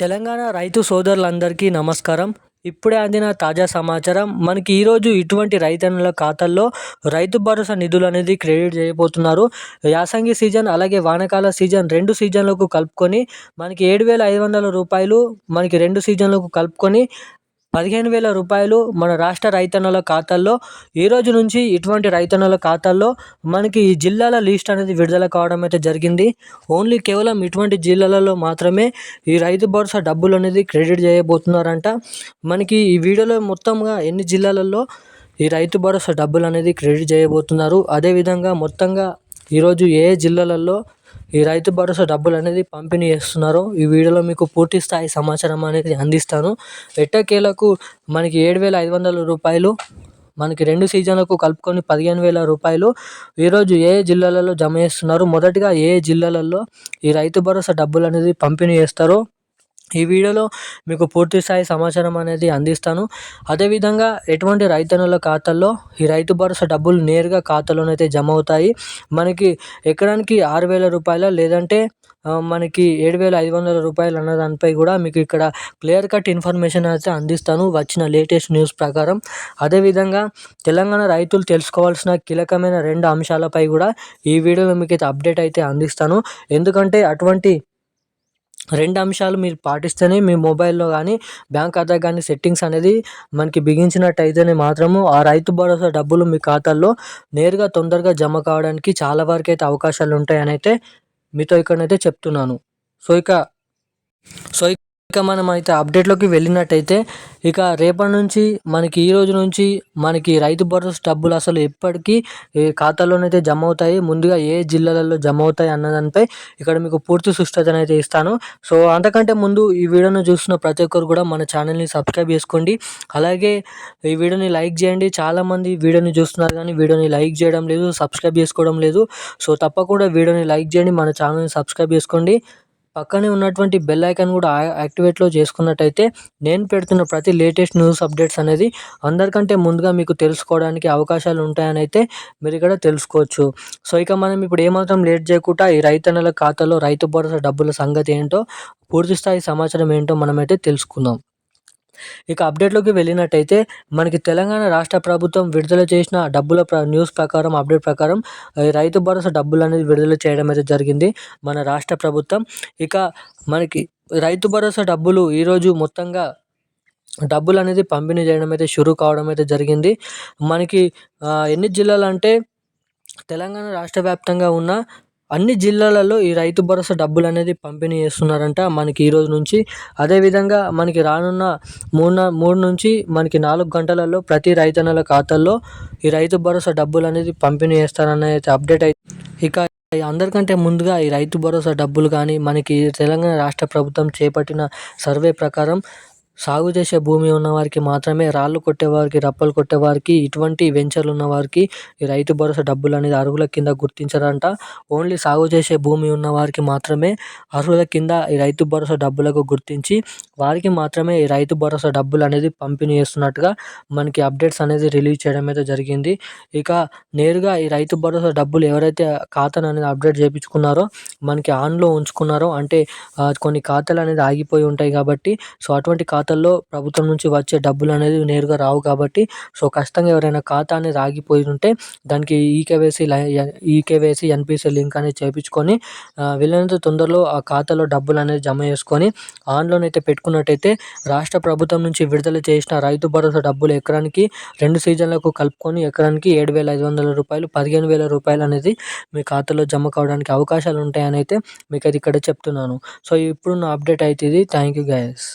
తెలంగాణ రైతు సోదరులందరికీ నమస్కారం. ఇప్పుడే అందిన తాజా సమాచారం మనకి ఈరోజు ఇటువంటి రైతన్నుల ఖాతాల్లో రైతు భరోసా నిధులు అనేది క్రెడిట్ చేయబోతున్నారు. యాసంగి సీజన్ అలాగే వానకాల సీజన్ రెండు సీజన్లకు కలుపుకొని మనకి ఏడు వేల ఐదు వందల రూపాయలు మనకి రెండు సీజన్లకు కలుపుకొని పదిహేను వేల రూపాయలు మన రాష్ట్ర రైతన్నుల ఖాతాల్లో ఈ రోజు నుంచి ఇటువంటి రైతన్నుల ఖాతాల్లో మనకి ఈ జిల్లాల లిస్ట్ అనేది విడుదల కావడం అయితే జరిగింది. ఓన్లీ కేవలం ఇటువంటి జిల్లాలలో మాత్రమే ఈ రైతు భరోసా డబ్బులు అనేది క్రెడిట్ చేయబోతున్నారంట. మనకి ఈ వీడియోలో మొత్తంగా ఎన్ని జిల్లాలలో ఈ రైతు భరోసా డబ్బులు అనేది క్రెడిట్ చేయబోతున్నారు? అదేవిధంగా మొత్తంగా ఈరోజు ఏ జిల్లాలలో ఈ రైతు భరోసా డబ్బులు అనేది పంపిణీ చేస్తున్నారో ఈ వీడియోలో మీకు పూర్తి స్థాయి సమాచారం అనేది అందిస్తాను. ఎట్టకేలకు మనకి ఏడు వేల ఐదు వందల రూపాయలు మనకి రెండు సీజన్లకు కలుపుకొని పదిహేను వేల రూపాయలు ఈరోజు ఏ జిల్లాలలో జమ చేస్తున్నారు? మొదటిగా ఏ జిల్లాలలో ఈ రైతు భరోసా డబ్బులు అనేది పంపిణీ చేస్తారో ఈ వీడియోలో మీకు పూర్తి స్థాయి సమాచారం అనేది అందిస్తాను. అదేవిధంగా ఎటువంటి రైతన్నుల ఖాతాల్లో ఈ రైతు భరోసా డబ్బులు నేరుగా ఖాతాలోనైతే జమ అవుతాయి మనకి ఎకరానికి ఆరు వేల రూపాయల లేదంటే మనకి ఏడు వేల ఐదు వందల రూపాయలు అన్న దానిపై కూడా మీకు ఇక్కడ క్లియర్ కట్ ఇన్ఫర్మేషన్ అయితే అందిస్తాను వచ్చిన లేటెస్ట్ న్యూస్ ప్రకారం. అదేవిధంగా తెలంగాణ రైతులు తెలుసుకోవాల్సిన కీలకమైన రెండు అంశాలపై కూడా ఈ వీడియోలో మీకు అయితే అప్డేట్ అయితే అందిస్తాను. ఎందుకంటే అటువంటి రెండు అంశాలు మీరు పాటిస్తేనే మీ మొబైల్లో కానీ బ్యాంక్ ఖాతా కానీ సెట్టింగ్స్ అనేది మనకి బిగించినట్టయితేనే మాత్రము ఆ రైతు భరోసా డబ్బులు మీ ఖాతాల్లో నేరుగా తొందరగా జమ కావడానికి చాలా వరకు అయితే అవకాశాలు ఉంటాయని అయితే మీతో ఇక్కడనైతే చెప్తున్నాను. సో ఇక సో ఇక మనం అయితే అప్డేట్లోకి వెళ్ళినట్టయితే ఇక రేపటి నుంచి మనకి ఈ రోజు నుంచి మనకి రైతు భరోసా డబ్బులు అసలు ఎప్పటికీ ఖాతాలోనైతే జమ అవుతాయి ముందుగా ఏ జిల్లాలలో జమ అవుతాయి అన్నదానిపై ఇక్కడ మీకు పూర్తి సుష్టతను అయితే ఇస్తాను. సో అంతకంటే ముందు ఈ వీడియోను చూస్తున్న ప్రతి ఒక్కరు కూడా మన ఛానల్ని సబ్స్క్రైబ్ చేసుకోండి. అలాగే ఈ వీడియోని లైక్ చేయండి. చాలామంది వీడియోని చూస్తున్నారు కానీ వీడియోని లైక్ చేయడం లేదు సబ్స్క్రైబ్ చేసుకోవడం లేదు. సో తప్పకుండా వీడియోని లైక్ చేయండి మన ఛానల్ని సబ్స్క్రైబ్ చేసుకోండి. పక్కనే ఉన్నటువంటి బెల్ ఐకాన్ కూడా యాక్టివేట్లో చేసుకున్నట్టయితే నేను పెడుతున్న ప్రతి లేటెస్ట్ న్యూస్ అప్డేట్స్ అనేది అందరికంటే ముందుగా మీకు తెలుసుకోవడానికి అవకాశాలు ఉంటాయని అయితే మీరు ఇక్కడ తెలుసుకోవచ్చు. సో ఇక మనం ఇప్పుడు ఏమాత్రం లేట్ చేయకుండా ఈ రైతన్నల ఖాతాలో రైతు భరోసా డబ్బుల సంగతి ఏంటో పూర్తి స్థాయి సమాచారం ఏంటో మనమైతే తెలుసుకుందాం. ఇక అప్డేట్లోకి వెళ్ళినట్టయితే మనకి తెలంగాణ రాష్ట్ర ప్రభుత్వం విడుదల చేసిన డబ్బుల ప్ర న్యూస్ ప్రకారం అప్డేట్ ప్రకారం రైతు భరోసా డబ్బులు అనేది విడుదల చేయడం అయితే జరిగింది మన రాష్ట్ర ప్రభుత్వం. ఇక మనకి రైతు భరోసా డబ్బులు ఈరోజు మొత్తంగా డబ్బులు అనేది పంపిణీ చేయడం అయితే షురూ కావడం అయితే జరిగింది. మనకి ఎన్ని జిల్లాలు అంటే తెలంగాణ రాష్ట్ర వ్యాప్తంగా ఉన్న అన్ని జిల్లాలలో ఈ రైతు భరోసా డబ్బులు అనేది పంపిణీ చేస్తున్నారంట మనకి ఈరోజు నుంచి. అదేవిధంగా మనకి రానున్న మూడు మూడు నుంచి మనకి నాలుగు గంటలలో ప్రతి రైతన్నల ఖాతాల్లో ఈ రైతు భరోసా డబ్బులు అనేది పంపిణీ చేస్తారనే అప్డేట్ అయితే ఇక అందరికంటే ముందుగా ఈ రైతు భరోసా డబ్బులు కానీ మనకి తెలంగాణ రాష్ట్ర ప్రభుత్వం చేపట్టిన సర్వే ప్రకారం సాగు చేసే భూమి ఉన్నవారికి మాత్రమే రాళ్ళు కొట్టేవారికి రప్పలు కొట్టేవారికి ఇటువంటి వెంచర్లు ఉన్నవారికి ఈ రైతు భరోసా డబ్బులు అనేది అర్హుల కింద గుర్తించరంట. ఓన్లీ సాగు చేసే భూమి ఉన్నవారికి మాత్రమే అర్హుల కింద ఈ రైతు భరోసా డబ్బులకు గుర్తించి వారికి మాత్రమే ఈ రైతు భరోసా డబ్బులు అనేది పంపిణీ చేస్తున్నట్టుగా మనకి అప్డేట్స్ అనేది రిలీజ్ చేయడం అయితే జరిగింది. ఇక నేరుగా ఈ రైతు భరోసా డబ్బులు ఎవరైతే ఖాతాను అనేది అప్డేట్ చేయించుకున్నారో మనకి ఆన్లో ఉంచుకున్నారో అంటే కొన్ని ఖాతాలు అనేది ఆగిపోయి ఉంటాయి కాబట్టి సో అటువంటి ఖాతా ఖాతాల్లో ప్రభుత్వం నుంచి వచ్చే డబ్బులు అనేది నేరుగా రావు కాబట్టి సో ఖచ్చితంగా ఎవరైనా ఖాతా అనేది ఆగిపోయి ఉంటే దానికి ఈకేవైసీ ఈకేవైసీ ఎన్పిసి లింక్ అనేది చేయించుకొని వీలైనంత తొందరలో ఆ ఖాతాలో డబ్బులు అనేది జమ చేసుకొని ఆన్లోన్ అయితే పెట్టుకున్నట్టయితే రాష్ట్ర ప్రభుత్వం నుంచి విడుదల చేసిన రైతు భరోసా డబ్బులు ఎకరానికి రెండు సీజన్లకు కలుపుకొని ఎకరానికి ఏడు వేల ఐదు వందల రూపాయలు పదిహేను వేల రూపాయలు అనేది మీ ఖాతాలో జమ కావడానికి అవకాశాలు ఉంటాయని అయితే మీకు అది ఇక్కడ చెప్తున్నాను. సో ఇప్పుడున్న అప్డేట్ అయితే ఇది. Thank you guys